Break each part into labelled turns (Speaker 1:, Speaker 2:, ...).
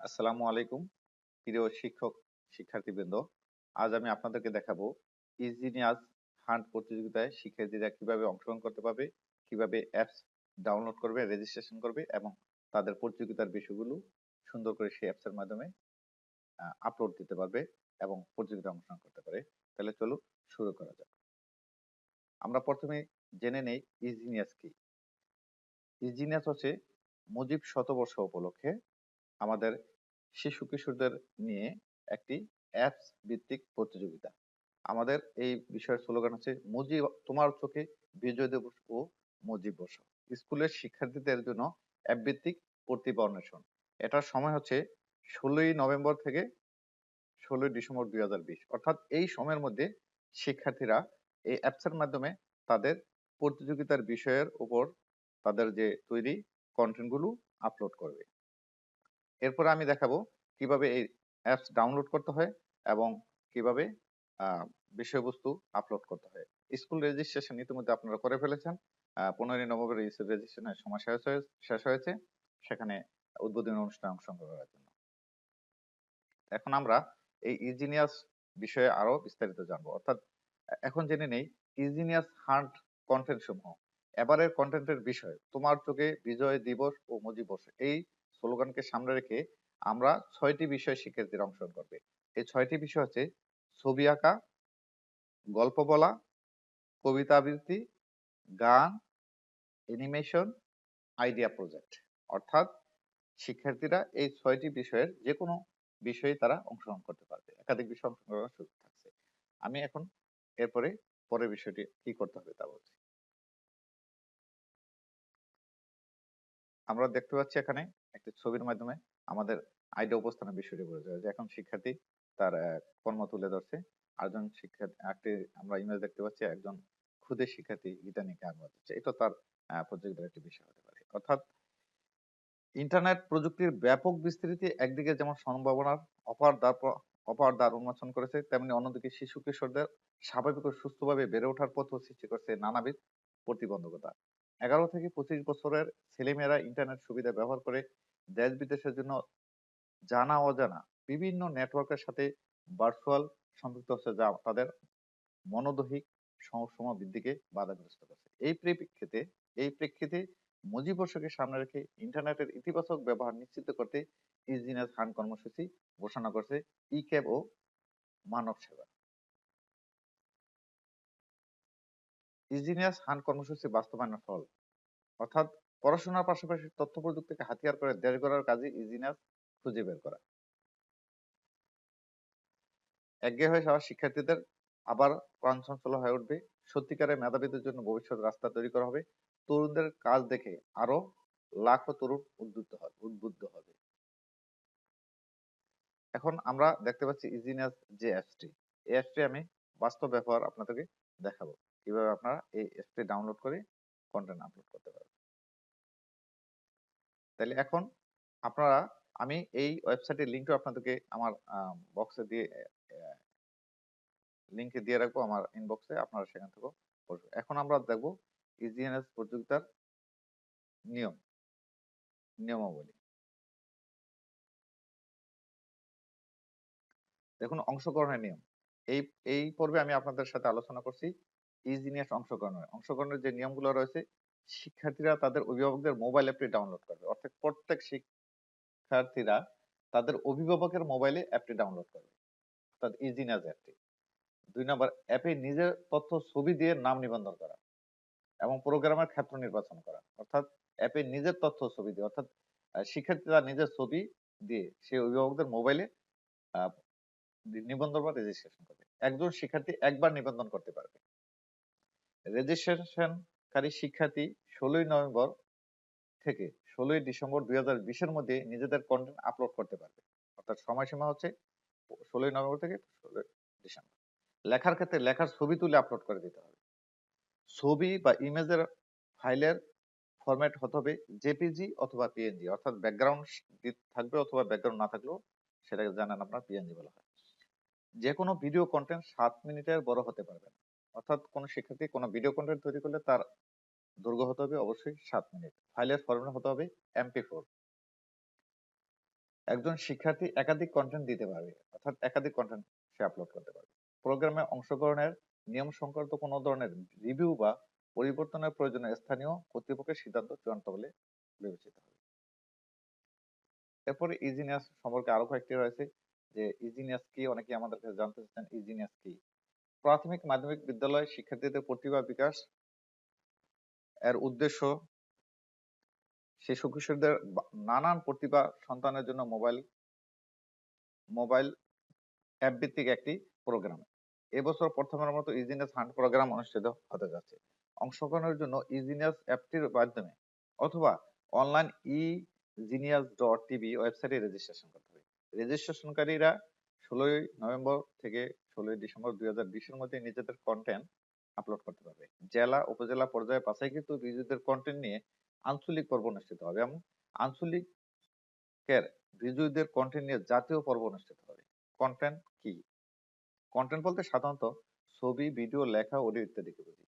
Speaker 1: আসসালামু আলাইকুম, প্রিয় শিক্ষক শিক্ষার্থীবৃন্দ। আজ আমি আপনাদেরকে দেখাবো ইজিনিয়াস হান্ট প্রতিযোগিতায় শিক্ষার্থীরা কীভাবে অংশগ্রহণ করতে পারবে, কীভাবে অ্যাপস ডাউনলোড করবে, রেজিস্ট্রেশন করবে এবং তাদের প্রতিযোগিতার বিষয়গুলো সুন্দর করে সেই অ্যাপসের মাধ্যমে আপলোড দিতে পারবে এবং প্রতিযোগিতায় অংশগ্রহণ করতে পারে। তাহলে চলো শুরু করা যাক। আমরা প্রথমে জেনে নেই ইজিনিয়াস কি। ইজিনিয়াস হচ্ছে মুজিব শতবর্ষ উপলক্ষে আমাদের শিশু কিশোরদের নিয়ে একটি অ্যাপস ভিত্তিক প্রতিযোগিতা। আমাদের এই বিষয়ের স্লোগান হচ্ছে মুজিব তোমার চোখে বিজয় দিবস ও মুজিব বর্ষ স্কুলের শিক্ষার্থীদের জন্য অ্যাপ ভিত্তিক প্রতিভা অন্বেষণ এটার সময় হচ্ছে ষোলোই নভেম্বর থেকে ষোলোই ডিসেম্বর দুই হাজার বিশ। অর্থাৎ এই সময়ের মধ্যে শিক্ষার্থীরা এই অ্যাপসের মাধ্যমে তাদের প্রতিযোগিতার বিষয়ের উপর তাদের যে তৈরি কন্টেন্টগুলো আপলোড করবে। এরপরে আমি দেখাবো কীভাবে এই অ্যাপস ডাউনলোড করতে হয় এবং কীভাবে বিষয়বস্তু আপলোড করতে হয়। স্কুল রেজিস্ট্রেশন ইতিমধ্যে আপনারা করে ফেলেছেন। পনেরোই নভেম্বর রেজিস্ট্রেশনের সময় শেষ হয়ে শেষ হয়েছে। সেখানে উদ্বোধনী অনুষ্ঠানে অংশগ্রহণ করার জন্য। এখন আমরা এই ইঞ্জিনিয়ার্স বিষয়ে আরও বিস্তারিত জানব। অর্থাৎ, এখন জেনে নেই ইঞ্জিনিয়ার্স হান্ট কন্টেন্ট সমূহ, এবারের কন্টেন্টের বিষয়, তোমার চোখে বিজয় দিবস ও মুজিবস, এই স্লোগানকে সামনে রেখে আমরা ছয়টি বিষয় শিক্ষার্থীরা অংশগ্রহণ করবে। এই ছয়টি বিষয় হচ্ছে ছবি আঁকা, গল্প বলা, কবিতা আবৃত্তি, গান অ্যানিমেশন আইডিয়া প্রজেক্ট অর্থাৎ শিক্ষার্থীরা এই ছয়টি বিষয়ের যে কোনো বিষয়ে তারা অংশগ্রহণ করতে পারবে। একাধিক বিষয় অংশগ্রহণ করার সুযোগ থাকছে। আমি এখন এরপরে পরের বিষয়টি কি করতে হবে তা বলছি। আমরা দেখতে পাচ্ছি এখানে একটি ছবির মাধ্যমে আমাদের আইডিয়া উপস্থানের বিষয়টি বোঝা যায় যে এখন শিক্ষার্থী তার কর্ম তুলে ধরছে। আরেকজন শিক্ষার্থী, একটি আমরা ইমেজ দেখতে পাচ্ছি, একজন ক্ষুদে শিক্ষার্থী গীতা নিয়ে গান বাজাচ্ছে এটা তার প্রতিযোগিতার একটি বিষয় হতে পারে। অর্থাৎ ইন্টারনেট প্রযুক্তির ব্যাপক বিস্তৃতি একদিকে যেমন সম্ভাবনার অপার দ্বার অপার দ্বার উন্মোচন করেছে, তেমনি অন্যদিকে শিশু কিশোরদের স্বাভাবিক ও সুস্থভাবে বেড়ে ওঠার পথ সৃষ্টি করছে নানাবিধ প্রতিবন্ধকতা। এগারো থেকে পঁচিশ বছরের ছেলেমেয়েরা ইন্টারনেট সুবিধা ব্যবহার করে দেশ বিদেশের জন্য জানা অজানা বিভিন্ন নেটওয়ার্কের সাথে ভার্চুয়াল সম্পৃক্ত হচ্ছে, যা তাদের মনোদৈহিক সমস্যা বৃদ্ধিকে বাধাগ্রস্ত করছে। এই প্রেক্ষিতে এই প্রেক্ষিতে মুজিবর্ষকে সামনে রেখে ইন্টারনেটের ইতিবাচক ব্যবহার নিশ্চিত করতে ইজিনিয়াস হান কর্মসূচি ঘোষণা করছে ই ক্যাব ও মানব সেবা। ইজিনিয়াস হান কর্মসূচি বাস্তবায়নের ফল অর্থাৎ পড়াশোনার পাশাপাশি তথ্য প্রযুক্তিকে হাতিয়ার করে দেশ গড়ার কাজে ইজিনিয়াস খুঁজে বের করা। একঘেয়ে হয়ে যাওয়া শিক্ষার্থীদের আবার প্রাণচঞ্চল হয়ে উঠবে। সত্যিকারের মেধাবীদের জন্য ভবিষ্যৎ রাস্তা তৈরি করা হবে। তরুণদের কাজ দেখে আরও লাখো তরুণ উদ্বুদ্ধ হবে উদ্বুদ্ধ হবে। এখন আমরা দেখতে পাচ্ছি ইজিনিয়াস যে অ্যাপসটি। এই অ্যাপসটি আমি বাস্তব ব্যবহার আপনাদেরকে দেখাবো। কীভাবে আপনারা এই অ্যাপসটি ডাউনলোড করে কন্টেন্ট আপলোড করতে পারবেন। তাহলে এখন আপনারা, আমি এই ওয়েবসাইটের লিঙ্কটা আপনাদেরকে আমার বক্সে দিয়ে লিঙ্কে দিয়ে রাখব, আমার ইনবক্সে আপনারা সেখান থেকে এখন আমরা দেখব ইজিএনএস প্রতিযোগিতার নিয়ম, নিয়মাবলী। দেখুন, অংশগ্রহণের নিয়ম। এই এই পর্বে আমি আপনাদের সাথে আলোচনা করছি। ইজিনিয়াস অংশগ্রহণের অংশগ্রহণের যে নিয়মগুলো রয়েছে, শিক্ষার্থীরা তাদের অভিভাবকদের মোবাইল অ্যাপটি ডাউনলোড করবে। অর্থাৎ প্রত্যেক শিক্ষার্থীরা তাদের অভিভাবকের মোবাইলে অ্যাপটি ডাউনলোড করবে। অর্থাৎ ইজিনিয়াস অ্যাপটি দুই নম্বর অ্যাপে নিজের তথ্য, ছবি দিয়ে নাম নিবন্ধন করা এবং প্রোগ্রামের ক্ষেত্র নির্বাচন করা। অর্থাৎ অ্যাপে নিজের তথ্য, ছবি দিয়ে, অর্থাৎ শিক্ষার্থীরা নিজের ছবি দিয়ে সে অভিভাবকদের মোবাইলে নিবন্ধন বা রেজিস্ট্রেশন করবে। একজন শিক্ষার্থী একবার নিবন্ধন করতে পারবে। রেজিস্ট্রেশনকারী শিক্ষার্থী ষোলোই নভেম্বর থেকে ষোলোই ডিসেম্বর দুই হাজার বিশের মধ্যে নিজেদের কন্টেন্ট আপলোড করতে পারবে। অর্থাৎ সময়সীমা হচ্ছে ষোলোই নভেম্বর থেকে ষোলোই ডিসেম্বর। লেখার ক্ষেত্রে লেখার ছবি তুলে আপলোড করে দিতে হবে। ছবি বা ইমেজের ফাইলের ফরম্যাট হতে হবে জেপিজি অথবা পিএনজি অর্থাৎ ব্যাকগ্রাউন্ড থাকবে অথবা ব্যাকগ্রাউন্ড না থাকলেও সেটাকে জানেন আপনার পিএনজি বলা হয়। যে কোনো ভিডিও কন্টেন্ট সাত মিনিটের বড় হতে পারবে না। অর্থাৎ কোনো শিক্ষার্থী কোনো ভিডিও কন্টেন্ট তৈরি করলে তার দৈর্ঘ্য হতে হবে অবশ্যই সাত মিনিট। ফাইলের ফরম্যাট হতে হবে এমপি ফোর একজন শিক্ষার্থী একাধিক কন্টেন্ট দিতে পারবে, অর্থাৎ একাধিক কন্টেন্ট সে আপলোড করতে পারবে। প্রোগ্রামে অংশগ্রহণের নিয়ম সংক্রান্ত কোনো ধরনের রিভিউ বা পরিবর্তনের প্রয়োজনে স্থানীয় কর্তৃপক্ষের সিদ্ধান্ত চূড়ান্ত বলে বিবেচিত হবে। এরপরে ইজিনিয়াস সম্পর্কে আরও কয়েকটি রয়েছে, যে ইজিনিয়াস কি? অনেকে আমাদের কাছে জানতে চাচ্ছেন ইজিনিয়াস কি? প্রাথমিক মাধ্যমিক বিদ্যালয় শিক্ষার্থীদের প্রতিভা বিকাশ এর উদ্দেশ্য শিশু কিশোরদের নানান প্রতিভা সন্তানের জন্য মোবাইল মোবাইল অ্যাপ ভিত্তিক একটি প্রোগ্রাম এবছর প্রথমের মতো ইজিনিয়াস হান্ট প্রোগ্রাম অনুষ্ঠিত হতে যাচ্ছে। অংশগ্রহণের জন্য ইজিনিয়াস অ্যাপটির মাধ্যমে অথবা online e genius dot TV ওয়েবসাইটে রেজিস্ট্রেশন করতে হবে। রেজিস্ট্রেশনকারীরা ষোলোই নভেম্বর থেকে ষোলোই ডিসেম্বর দুই হাজার বিশের মধ্যে নিজেদের কন্টেন্ট আপলোড করতে পারবে। জেলা, উপজেলা পর্যায়ে বাছাইকৃত বিজয়ীদের কন্টেন্ট নিয়ে আঞ্চলিক পর্ব অনুষ্ঠিত হবে এবং আঞ্চলিকের বিজয়ীদের কন্টেন্ট নিয়ে জাতীয় পর্ব অনুষ্ঠিত হবে। কন্টেন্ট কি? কন্টেন্ট বলতে সাধারণত ছবি ভিডিও লেখা অডিও ইত্যাদিকে বুঝি।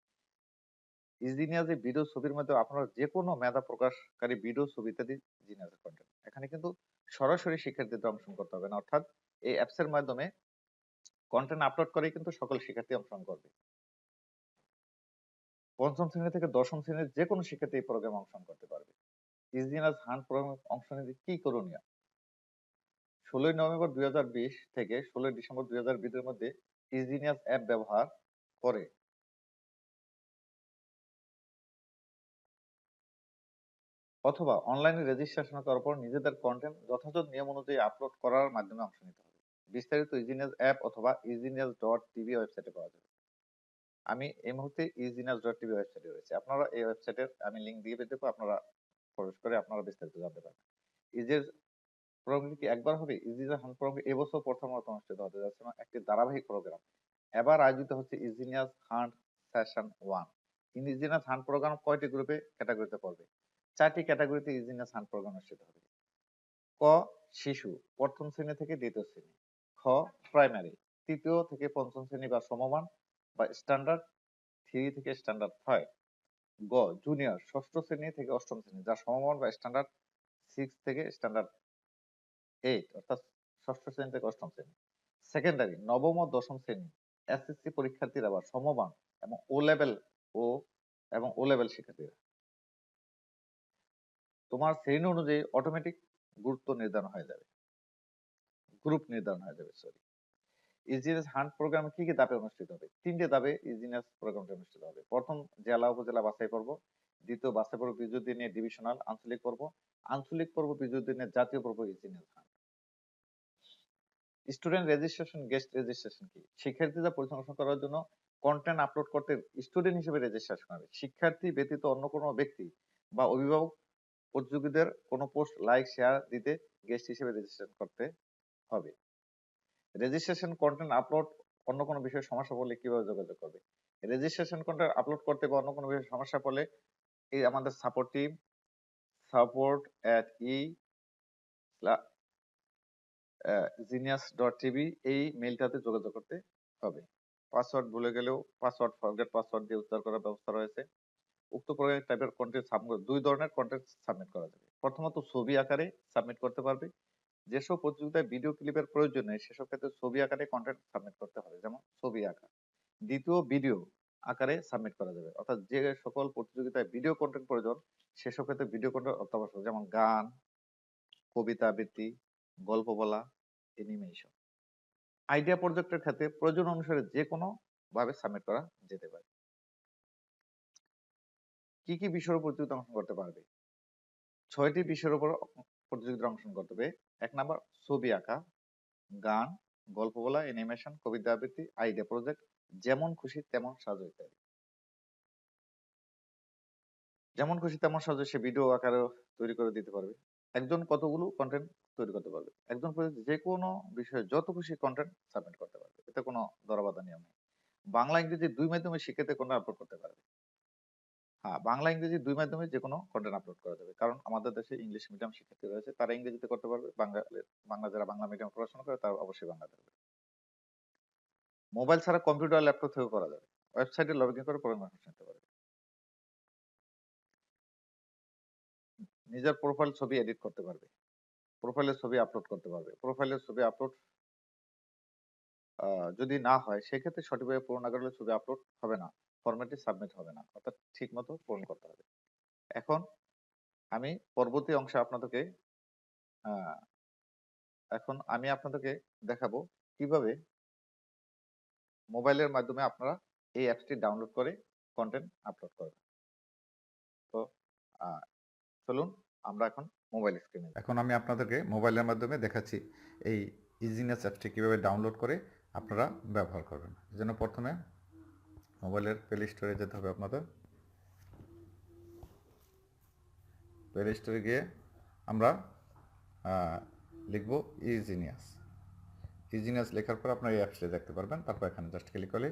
Speaker 1: ইঞ্জিনিয়ার ভিডিও ছবির মধ্যে আপনারা যে কোনো মেধা প্রকাশকারী ভিডিও ছবি ইত্যাদি জিনিয়াসের কন্টেন্ট এখানে কিন্তু সরাসরি শিক্ষার্থীদের অংশগ্রহণ করতে হবে না। অর্থাৎ এই অ্যাপস এর মাধ্যমে কন্টেন্ট আপলোড করে কিন্তু সকল শিক্ষার্থী অংশগ্রহণ করবে। পঞ্চম শ্রেণি থেকে দশম শ্রেণির যে কোনো শিক্ষার্থী এই প্রোগ্রামে অংশগ্রহণ করতে পারবে। ইজিনাস হান্ট প্রোগ্রামে অংশ নিতে কি করণীয়? ষোলোই নভেম্বর দুই হাজার বিশ থেকে ষোলোই ডিসেম্বর দুই হাজার এর মধ্যে ইজিনিয়াস অ্যাপ ব্যবহার করে। অথবা অনলাইনে রেজিস্ট্রেশন করার পর নিজেদের কন্টেন্ট যথাযথ নিয়ম অনুযায়ী আপলোড করার মাধ্যমে অংশ নিতে হবে। বিস্তারিত ইজিনিয়াস অ্যাপ অথবা ইজিনিয়াস ডট টিভি ওয়েবসাইটে পাওয়া যাবে। আমি এই মুহূর্তে ইজিনাস ডট টিভি ওয়েবসাইটে রয়েছে। আপনারা এই ওয়েবসাইটের আমি লিঙ্ক দিয়ে দেবো, আপনারা প্রবেশ করে আপনারা বিস্তারিত জানতে পারবেন। ইজের প্রোগ্রামটি কি একবার হবে? ইজিজার হান প্রোগ্রাম এবছর প্রথমত অনুষ্ঠিত হতে যাচ্ছে একটি ধারাবাহিক প্রোগ্রাম এবার আয়োজিত হচ্ছে eGenius hunt session one eGenius hunt program কয়টি গ্রুপে ক্যাটাগরিতে পড়বে? চারটি ক্যাটাগরিতে ইজিনিয়াস হান্ট প্রোগ্রাম অনুষ্ঠিত হবে। ক, শিশু, প্রথম শ্রেণি থেকে দ্বিতীয় শ্রেণি। খ প্রাইমারি তৃতীয় থেকে পঞ্চম শ্রেণি বা সমমান বা স্ট্যান্ডার্ড থ্রি থেকে স্ট্যান্ডার্ড ফাইভ গ জুনিয়র ষষ্ঠ শ্রেণি থেকে অষ্টম শ্রেণি, যা সমমান বা স্ট্যান্ডার্ড সিক্স থেকে স্ট্যান্ডার্ড এইট অর্থাৎ ষষ্ঠ শ্রেণি থেকে অষ্টম শ্রেণি। সেকেন্ডারি নবম ও দশম শ্রেণি এসএসসি পরীক্ষার্থীরা বা সমমান এবং ও লেভেল ও এবং ও লেভেল শিক্ষার্থীরা। তোমার শ্রেণি অনুযায়ী অটোমেটিক গুরুত্ব নির্ধারণ হয়ে যাবে। গ্রুপ নির্ধারণ হয়ে যাবে সরি ইজিনেস হান্ট প্রোগ্রাম কি কি ধাপে অনুষ্ঠিত হবে? তিনটে ধাপে ইজিনেস প্রোগ্রামটি অনুষ্ঠিত হবে। প্রথম জেলা, উপজেলা বাছাই পর্ব, দ্বিতীয় বাছাই পর্ব বিজয় নিয়ে ডিভিশনাল আঞ্চলিক পর্ব আঞ্চলিক পর্ব বিজয় দিনের জাতীয় পর্ব eGenius hunt student registration guest registration কি? শিক্ষার্থীদের পরিচালনা করার জন্য কন্টেন্ট আপলোড করতে স্টুডেন্ট হিসেবে রেজিস্ট্রেশন হবে। শিক্ষার্থী ব্যতীত অন্য কোনো ব্যক্তি বা অভিভাবক প্রতিযোগীদের কোনো পোস্ট লাইক শেয়ার দিতে গেস্ট হিসেবে রেজিস্ট্রেশন করতে হবে। রেজিস্ট্রেশন কন্টেন্ট আপলোড অন্য কোনো বিষয়ে সমস্যা পড়লে কীভাবে যোগাযোগ করবে রেজিস্ট্রেশন কন্টেন্ট আপলোড করতে বা অন্য কোনো বিষয়ে সমস্যা পড়লে এই আমাদের support team support at e genius dot TV এই মেইলটাতে যোগাযোগ করতে হবে। পাসওয়ার্ড ভুলে গেলেও পাসওয়ার্ড ফরগেট পাসওয়ার্ড দিয়ে উদ্ধার করার ব্যবস্থা রয়েছে। উক্ত প্রোগ্রামের টাইপের কন্টেন্ট সাবমিট দুই ধরনের কন্টেন্ট সাবমিট করা যাবে। প্রথমত ছবি আকারে সাবমিট করতে পারবে। যেসব প্রতিযোগিতায় ভিডিও ক্লিপের প্রয়োজন নেই, সেসব ক্ষেত্রে ছবি আকারে কন্টেন্ট সাবমিট করতে হবে। যেমন ছবি আঁকা। দ্বিতীয় ভিডিও আকারে সাবমিট করা যাবে। অর্থাৎ যে সকল প্রতিযোগিতায় ভিডিও কন্টেন্ট প্রয়োজন, সেসব ক্ষেত্রে ভিডিও কন্টেন্ট অত্যাবশ্যক। যেমন গান, কবিতা আবৃত্তি, গল্প বলা অ্যানিমেশন আইডিয়া প্রজেক্টের ক্ষেত্রে প্রয়োজন অনুসারে যে কোনো ভাবে সাবমিট করা যেতে পারে। কি কি বিষয়ের প্রতিযোগিতা অংশগ্রহণ করতে পারবে? ছয়টি বিষয়ের উপর প্রতিযোগিতায় অংশগ্রহণ করতে হবে। এক নাম্বার, ছবি আঁকা, গান, গল্প বলা অ্যানিমেশন কবিতা আবৃত্তি আইডিয়া প্রজেক্ট যেমন খুশি তেমন সাজো ইত্যাদি। যেমন খুশি তেমন সাজো সে ভিডিও আকারে তৈরি করে দিতে পারবে। একজন কতগুলো কন্টেন্ট তৈরি করতে পারবে। একজন যে কোনো বিষয়ে যত খুশি কন্টেন্ট সাবমিট করতে পারবে। এতে কোনো দরবাদা নিয়ম নেই। বাংলা ইংরেজি দুই মাধ্যমে শিক্ষার্থী কন্টেন্ট আপলোড করতে পারবে। হ্যাঁ বাংলা, ইংরেজি দুই মাধ্যমে যে কোনো কন্টেন্ট আপলোড করা যাবে। কারণ আমাদের দেশে ইংলিশ মিডিয়াম শিক্ষার্থী রয়েছে, তারা ইংরেজিতে করতে পারবে বাংলা বাংলা যারা বাংলা মিডিয়াম পড়াশোনা করে, তারা অবশ্যই বাংলা দেবে মোবাইল ছাড়া কম্পিউটার ল্যাপটপ থেকে করা যাবে। ওয়েবসাইটে লগ ইন করে পরামর্শ নিতে পারবে। নিজের প্রোফাইল ছবি এডিট করতে পারবে। প্রোফাইলের ছবি আপলোড করতে পারবে। প্রোফাইলের ছবি আপলোড যদি না হয়, সেক্ষেত্রে সঠিকভাবে পূরণ না করলে ছবি আপলোড হবে না। ফরম্যাটে সাবমিট হবে না, অর্থাৎ ঠিক মতো পূরণ করতে হবে। এখন আমি পরবর্তী অংশে আপনাদেরকে এখন আমি আপনাদেরকে দেখাবো কীভাবে মোবাইলের মাধ্যমে আপনারা এই অ্যাপসটি ডাউনলোড করে কন্টেন্ট আপলোড করবেন তো চলুন আমরা এখন মোবাইল স্ক্রিনে
Speaker 2: এখন আমি আপনাদেরকে মোবাইলের মাধ্যমে দেখাচ্ছি এই ইজিনেস অ্যাপসটি কীভাবে ডাউনলোড করে আপনারা ব্যবহার করবেন। জন্য প্রথমে মোবাইলের প্লে স্টোরে যেতে হবে আপনাদের। প্লে স্টোরে গিয়ে আমরা লিখব ইজিনিয়াস ইজিনিয়াস লেখার পর আপনার এই অ্যাপসটি দেখতে পারবেন। তারপর এখানে জাস্ট ক্লিক করলে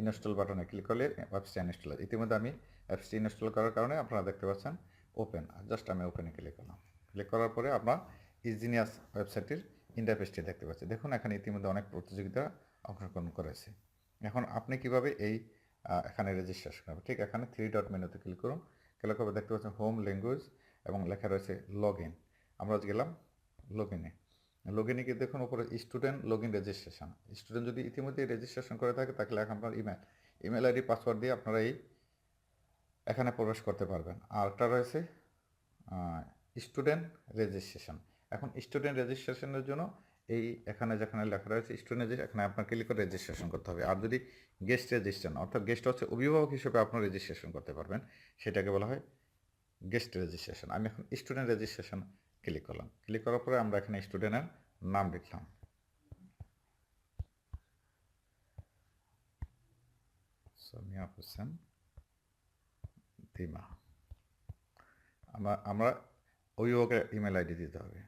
Speaker 2: ইনস্টল বাটনে ক্লিক করলে অ্যাপসটি ইনস্টল ইতিমধ্যে আমি অ্যাপসটি ইনস্টল করার কারণে আপনারা দেখতে পাচ্ছেন ওপেন জাস্ট আমি ওপেনে ক্লিক করলাম। ক্লিক করার পরে আপনার ইজিনিয়াস ওয়েবসাইটের ইন্টারফেসটি দেখতে পাচ্ছি। দেখুন, এখানে ইতিমধ্যে অনেক প্রতিযোগিতা অংশগ্রহণ করেছে। এখন আপনি কীভাবে এই এখানে রেজিস্ট্রেশন হবে। ঠিক এখানে থ্রি ডট মেনুতে ক্লিক করুন। ক্লিক করে দেখতে পাচ্ছেন হোম ল্যাঙ্গুয়েজ এবং লেখা রয়েছে লগ ইন আমরা আজ গেলাম লগ ইনে লগ ইনে গিয়ে দেখুন উপরে student log in registration student যদি ইতিমধ্যে রেজিস্ট্রেশন করে থাকে তাহলে এখন আপনার ইমেল ইমেল আইডি পাসওয়ার্ড দিয়ে আপনারা এই এখানে প্রবেশ করতে পারবেন। আর একটা রয়েছে স্টুডেন্ট রেজিস্ট্রেশন এখন স্টুডেন্ট রেজিস্ট্রেশনের জন্য এই এখানে যেখানে লেখা রয়েছে স্টুডেন্ট এখানে আপনার ক্লিক করে রেজিস্ট্রেশন করতে হবে। আর যদি গেস্ট রেজিস্ট্রেশন অর্থাৎ গেস্ট হচ্ছে অভিভাবক হিসেবে আপনার রেজিস্ট্রেশন করতে পারবেন। সেটাকে বলা হয় গেস্ট রেজিস্ট্রেশন আমি এখন স্টুডেন্ট রেজিস্ট্রেশন ক্লিক করলাম। ক্লিক করার পরে আমরা এখানে স্টুডেন্টের নাম লিখলাম। সামিয়া হোসেন দিমা। আমরা আমরা অভিভাবকের ইমেল আইডি দিতে হবে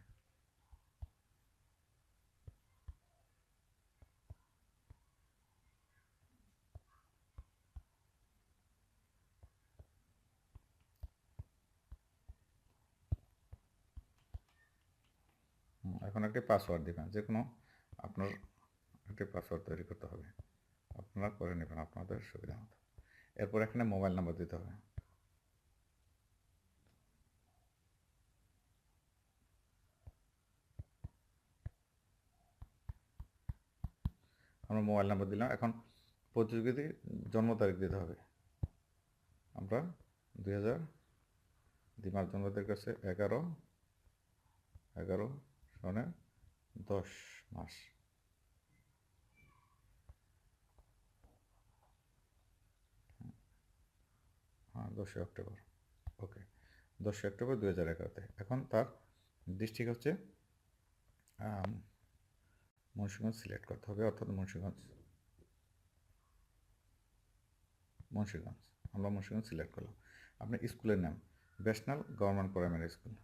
Speaker 2: হুম, এখন একটি পাসওয়ার্ড দিবেন যে কোনো আপনার একটি পাসওয়ার্ড তৈরি করতে হবে। আপনারা করে নেবেন, আপনাদের সুবিধা মতো। এরপর এখানে মোবাইল নাম্বার দিতে হবে। আমরা মোবাইল নাম্বার দিলাম। এখন প্রতিযোগীদের জন্ম তারিখ দিতে হবে। আমরা দুই হাজার দিমার জন্ম তারিখ আছে এগারো এগারো সনে দশ মাস। হ্যাঁ দশই অক্টোবর। ওকে, দশই অক্টোবর দু হাজার এগারোতে। এখন তার ডিস্ট্রিক্ট হচ্ছে মুন্সিগঞ্জ সিলেক্ট করতে হবে, অর্থাৎ মুন্সিগঞ্জ। মুন্সিগঞ্জ, আমরা মুন্সিগঞ্জ সিলেক্ট করলাম। আপনার স্কুলের নাম national government primary school.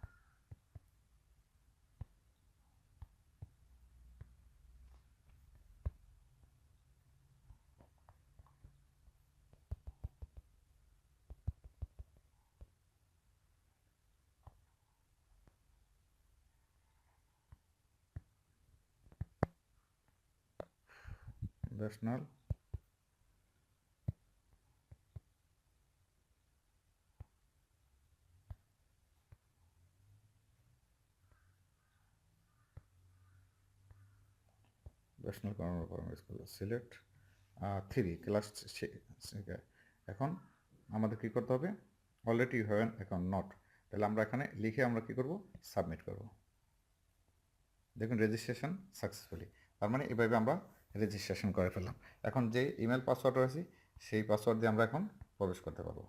Speaker 2: National national government primary school select three class এখন আমাদের কী করতে হবে? Already you have an account not তাহলে আমরা এখানে লিখে আমরা কী করব? সাবমিট করব। দেখুন রেজিস্ট্রেশন সাকসেসফুলি তার মানে এভাবে আমরা রেজিস্ট্রেশন করে ফেললাম। এখন যে ইমেল পাসওয়ার্ড রয়েছে, সেই পাসওয়ার্ড দিয়ে আমরা এখন প্রবেশ করতে পারব।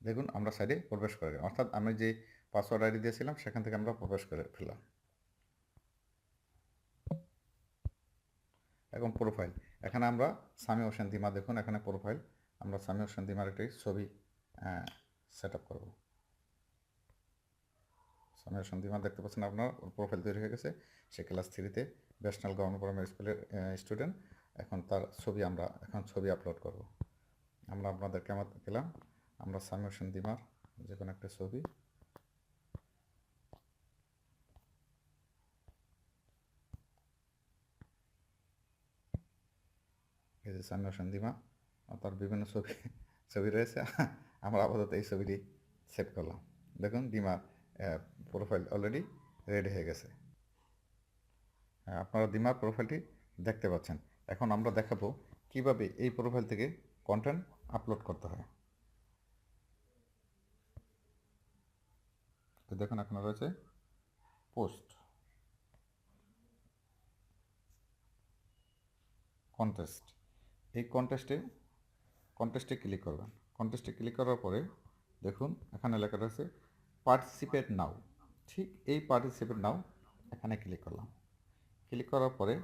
Speaker 2: দেখুন, আমরা সাইডে প্রবেশ করে অর্থাৎ আমি যে পাসওয়ার্ড আইডি দিয়েছিলাম, সেখান থেকে আমরা প্রবেশ করে ফেললাম। এখন প্রোফাইল এখানে আমরা সামি হোসেন দিমা দেখুন, এখানে প্রোফাইল আমরা সামি হোসেন দিমার একটি ছবি সেট আপ করব। সামি হোসেন দিমা দেখতে পাচ্ছেন আপনার প্রোফাইল তৈরি হয়ে গেছে, সে ক্লাস থ্রিতে ন্যাশনাল গভর্নমেন্ট প্রাইমারি স্কুলের স্টুডেন্ট এখন তার ছবি আমরা, এখন ছবি আপলোড করব। আমরা আপনাদেরকে আমার গেলাম আমরা সামি হোসেন দিমার যে কোনো একটা ছবি এই যে সামিয়া সন্ধিমা তার বিভিন্ন ছবি ছবি রয়েছে, আমরা আপাতত এই ছবিটি সেভ করলাম। দেখুন ডিমার প্রোফাইল অলরেডি রেডি হয়ে গেছে। আপনারা ডিমার প্রোফাইলটি দেখতে পাচ্ছেন। এখন আমরা দেখাবো কীভাবে এই প্রোফাইল থেকে কন্টেন্ট আপলোড করতে হয়। তো দেখুন, এখানে রয়েছে পোস্ট কন্টেস্ট এই কন্টেস্টে কন্টেস্টে ক্লিক করবেন। কন্টেস্টে ক্লিক করার পরে দেখুন, এখানে লেখা রয়েছে পার্টিসিপেট নাও ঠিক এই পার্টিসিপেট নাও এখানে ক্লিক করলাম। ক্লিক করার পরে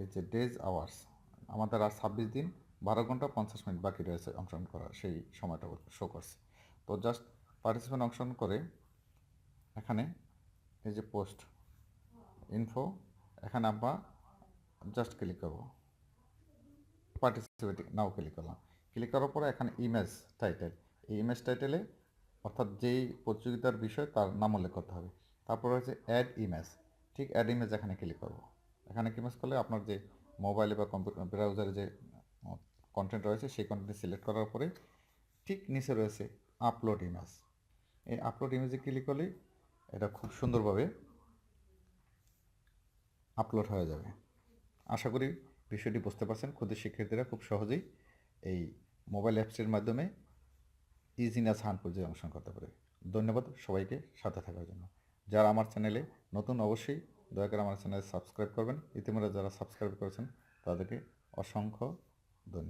Speaker 2: এই যে ডেজ আওয়ার্স আমাদের আর ছাব্বিশ দিন, বারো ঘণ্টা পঞ্চাশ মিনিট বাকি রয়েছে অংশগ্রহণ করার, সেই সময়টা শো করছে। তো জাস্ট পার্টিসিপেন্ট অংশগ্রহণ করে এখানে এই যে পোস্ট ইনফো এখানে আমরা জাস্ট ক্লিক করব। পার্টিসিপেট নাও ক্লিক করলাম। ক্লিক করার পরে এখানে ইমেজ টাইটেল এই ইমেজ টাইটেলে অর্থাৎ যেই প্রতিযোগিতার বিষয় তার নাম উল্লেখ করতে হবে। তারপর হচ্ছে অ্যাড ইমেজ ঠিক অ্যাড ইমেজ এখানে ক্লিক করব। এখানে ইমেজ করলে আপনার যে মোবাইলে বা কম্পিউটার ব্রাউজারে যে কন্টেন্ট রয়েছে সেই কন্টেন্ট সিলেক্ট করার পরে ঠিক নিচে রয়েছে আপলোড ইমেজ এই আপলোড ইমেজে ক্লিক করলেই এটা খুব সুন্দরভাবে আপলোড হয়ে যাবে। আশা করি বিষয়টি বুঝতে পারছেন, ক্ষুদ্র শিক্ষার্থীরা খুব সহজেই এই মোবাইল অ্যাপসের মাধ্যমে ইজিনাস হান পর্যায়ে অংশগ্রহণ করতে পারে। ধন্যবাদ সবাইকে সাথে থাকার জন্য। যারা আমার চ্যানেলে নতুন অবশ্যই দয়া করে আমার চ্যানেলে সাবস্ক্রাইব করবেন। ইতিমধ্যে যারা সাবস্ক্রাইব করেছেন, তাদেরকে অসংখ্য ধন্যবাদ।